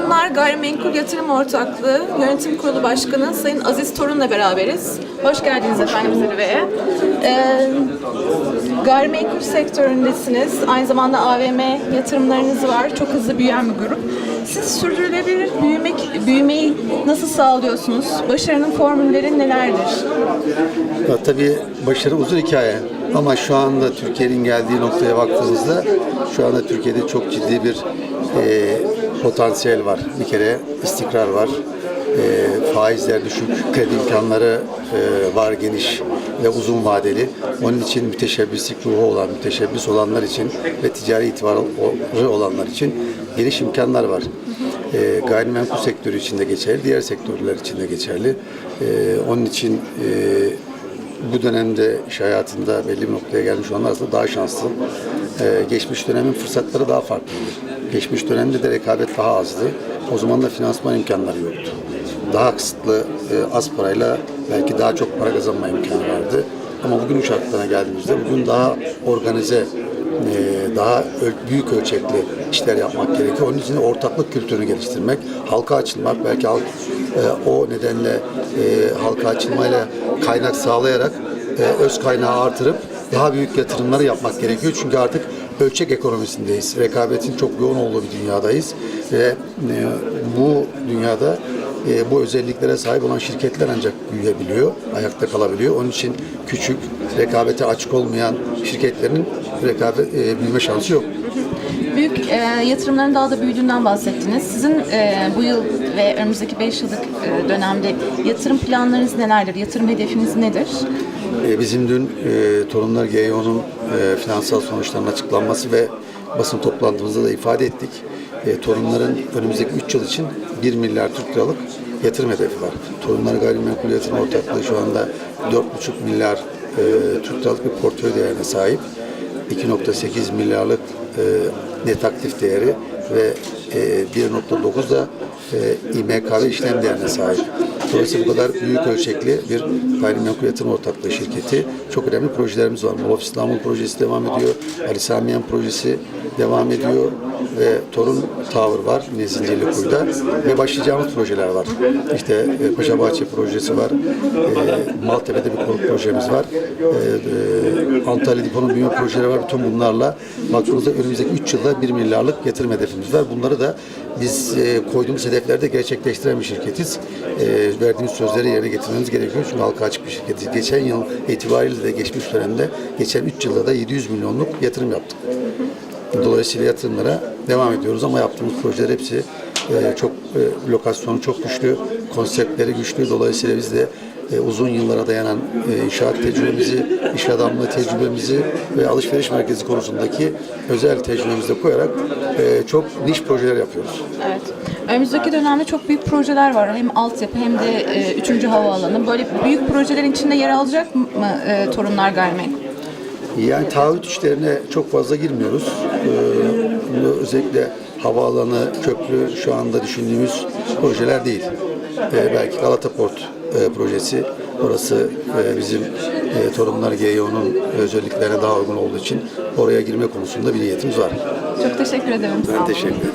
Torunlar Gayrimenkul Yatırım Ortaklığı Yönetim Kurulu Başkanı Sayın Aziz Torun'la beraberiz. Hoş geldiniz efendim zirveye. Ee, gayrimenkul sektöründesiniz. Aynı zamanda AVM yatırımlarınız var. Çok hızlı büyüyen bir grup. Siz sürdürülebilir büyümek, büyümeyi nasıl sağlıyorsunuz? Başarının formülleri nelerdir? Ya, tabii başarı uzun hikaye ama şu anda Türkiye'nin geldiği noktaya baktığımızda şu anda Türkiye'de çok ciddi bir e, potansiyel var. Bir kere istikrar var. E, faizler düşük, kredi imkanları e, var geniş ve uzun vadeli. Onun için müteşebbislik ruhu olan, müteşebbis olanlar için ve ticari itibarı olanlar için geniş imkanlar var. E, gayrimenkul sektörü için de geçerli, diğer sektörler için de geçerli. E, onun için e, bu dönemde iş hayatında belli bir noktaya gelmiş olanlar aslında daha şanslı. Ee, geçmiş dönemin fırsatları daha farklıydı. Geçmiş dönemde de rekabet daha azdı. O zaman da finansman imkanları yoktu. Daha kısıtlı, e, az parayla belki daha çok para kazanma imkanı vardı. Ama bugün şartlarına geldiğimizde bugün daha organize, e, daha büyük ölçekli işler yapmak gerekiyor. Onun için ortaklık kültürünü geliştirmek, halka açılmak, belki halk e, o nedenle e, halka açılmayla kaynak sağlayarak e, öz kaynağı artırıp daha büyük yatırımları yapmak gerekiyor. Çünkü artık ölçek ekonomisindeyiz. Rekabetin çok yoğun olduğu bir dünyadayız ve e, bu dünyada e, bu özelliklere sahip olan şirketler ancak büyüyebiliyor, ayakta kalabiliyor. Onun için küçük, rekabete açık olmayan şirketlerin rekabet e, büyüme şansı yok. Büyük e, yatırımların daha da büyüdüğünden bahsettiniz. Sizin e, bu yıl ve önümüzdeki 5 yıllık e, dönemde yatırım planlarınız nelerdir? Yatırım hedefiniz nedir? E, Bizim dün e, Torunlar GEO'nun e, finansal sonuçlarının açıklanması ve basın toplantımızda da ifade ettik. E, torunların önümüzdeki 3 yıl için 1 milyar Türk liralık yatırım hedefi var. Torunlar Gayrimenkul Yatırım Ortaklığı şu anda 4,5 milyar e, Türk liralık bir portföy değerine sahip. 2.8 milyarlık e, net aktif değeri ve e, 1.9 da e, İMKB işlem değerine sahip. Dolayısıyla bu kadar büyük ölçekli bir gayrimenkul yatırım ortaklığı şirketi. Çok önemli projelerimiz var. Molof İstanbul projesi devam ediyor. Ali Samiyen projesi devam ediyor ve Torun Tower var yine Zincirlikuyu'da ve başlayacağımız projeler var. İşte e, Paşabahçe projesi var. E, Maltepe'de bir konut projemiz var. E, e, Antalya Dipo'nun büyüme projeleri var. Bütün bunlarla baktığımızda önümüzdeki 3 yılda 1 milyarlık yatırım hedefimiz var. Bunları da biz e, koyduğumuz hedeflerde gerçekleştiren bir şirketiz. E, verdiğimiz sözleri yerine getirmemiz gerekiyor. Çünkü halka açık bir şirketiz. Geçen yıl itibariyle de geçmiş dönemde geçen 3 yılda da 700 milyonluk yatırım yaptık. Dolayısıyla yatırımlara devam ediyoruz ama yaptığımız projeler hepsi e, çok e, lokasyonu çok güçlü, konseptleri güçlü. Dolayısıyla biz de e, uzun yıllara dayanan e, inşaat tecrübemizi, iş adamlığı tecrübemizi ve alışveriş merkezi konusundaki özel tecrübemizi koyarak e, çok niş projeler yapıyoruz. Evet. Önümüzdeki dönemde çok büyük projeler var. Hem altyapı hem de e, 3. havaalanı. Böyle büyük projelerin içinde yer alacak mı e, Torunlar Gayrimenkul? Yani taahhüt işlerine çok fazla girmiyoruz. Ee, özellikle havaalanı, köprü şu anda düşündüğümüz projeler değil. Ee, belki Galata Port e, projesi. Orası e, bizim e, Torunlar GEO'nun özelliklerine daha uygun olduğu için oraya girme konusunda bir niyetimiz var. Çok teşekkür ederim. Ben teşekkür ederim.